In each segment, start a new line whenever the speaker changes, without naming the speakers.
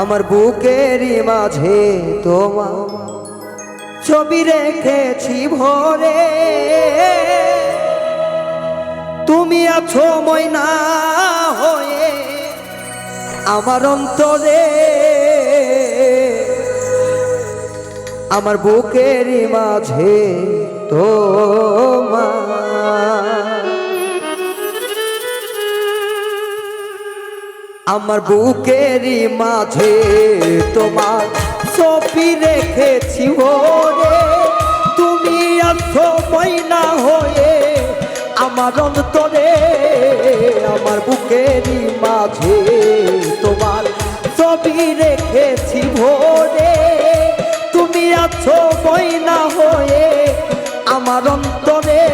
আমার বুকেরই মাঝে তোমার ছবি রেখেছি ভরে। তুমি আছো ময়না হয়ে আমার অন্তরে। আমার বুকেরই মাঝে তোমার আমার বুকেরই মাঝে তোমার ছবি রেখেছি ওরে। তুমি আছো ময়না হয়ে আমার অন্তরে, আমার বুকেরই মাঝে তোমার ছবি রেখেছি ভোরে তুমি আছো ময়না হয়ে আমার অন্তরে,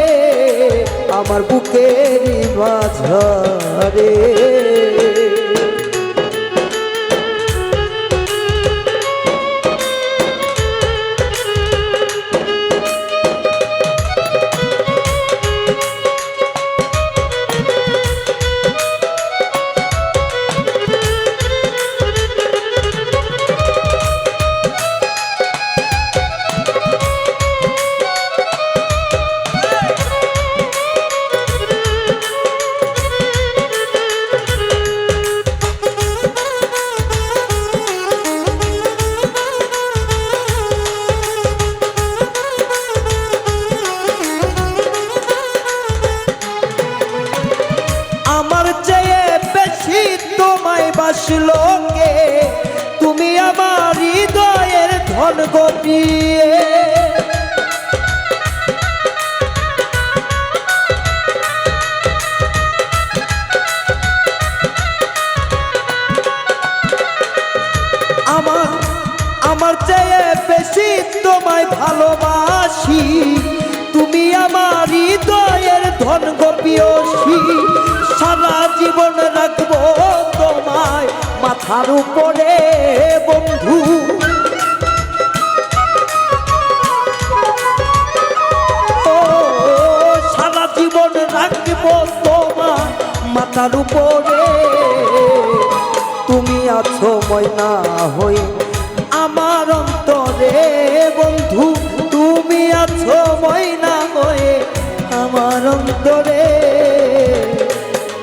আমার বুকেরই মাঝারে। ধন আমার আমার চেয়ে বেশি তোমায় ভালোবাসি। তুমি আমার হৃদয়ের ধন গোপিয়সী। সারা জীবন রাখব তোমায় মাথার উপরে বন্ধু মাথার উপরে। তুমি আছো ময়না হই আমার অন্তরে। বন্ধু, তুমি আছো ময়না হয়ে আমার অন্তরে।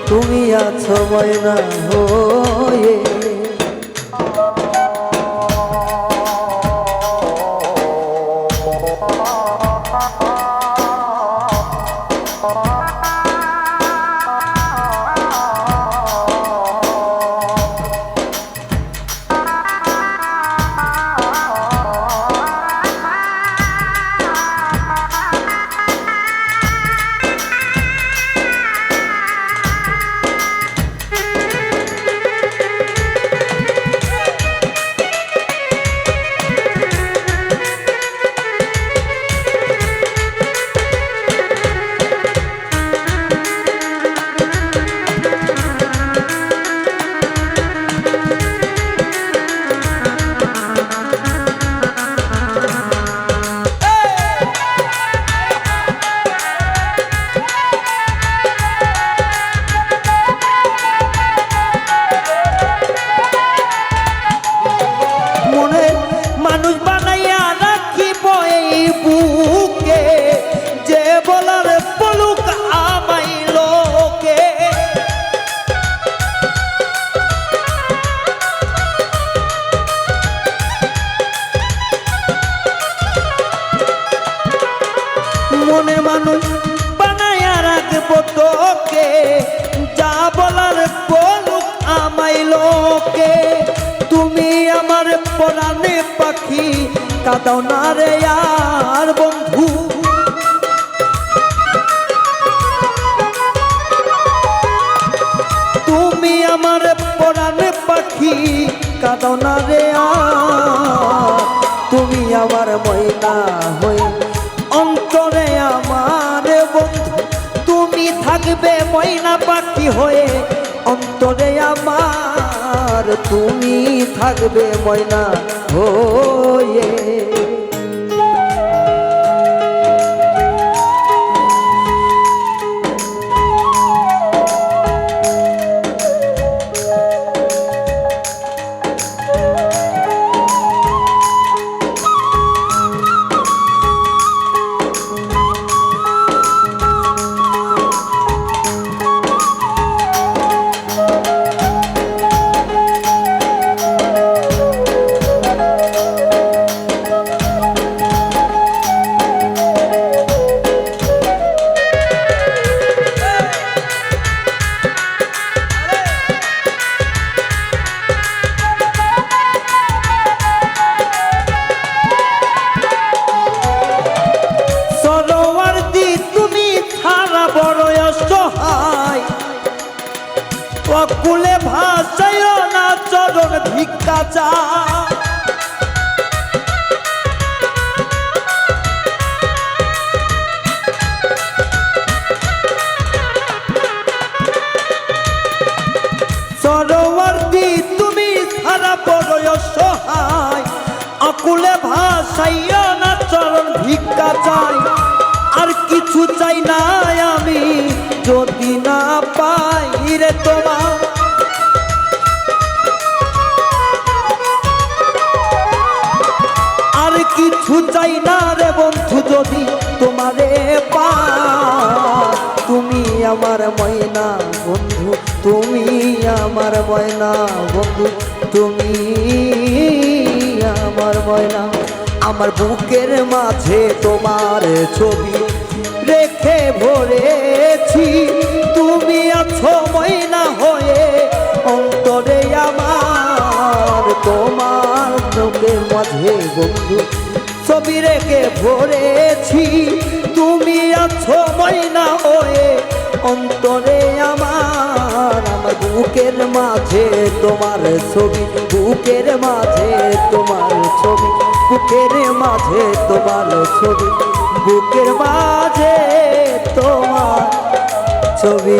তুমি আছো ময়না হয়ে মানুষ বানাইয়া রাখব তোকে। যা বলার বলুক আমাই লোকে। তুমি আমার পরাণে পাখি, কাদাও না রে আর বন্ধু। তুমি আমার পরাণে পাখি, কাদাও না রে তুমি আমার পাখি হয়ে অন্তরে আমার তুমি থাকবে ময়না হয়ে। চরণ ভিক্ষা চা। সরোবর্তী তুমি সারা বড় সহায় আকুলে ভাষাইয়া না চরণ ভিক্ষা চাই। আর কিছু চাই না আমি, যদি না পাই রে তোমার চাই না রে বন্ধু, যদি তোমারে পা তুমি আমার ময়না বন্ধু, তুমি আমার ময়না বন্ধু, তুমি আমার ময়না। আমার বুকের মাঝে তোমার ছবি রেখে ভরেছি। ছবি রেখে ভরেছি। তুমি আছো ময়না হয়ে অন্তরে আমার আমার বুকের মাঝে তোমার ছবি, বুকের মাঝে তোমার ছবি, বুকের মাঝে তোমার ছবি, বুকের মাঝে তোমার ছবি।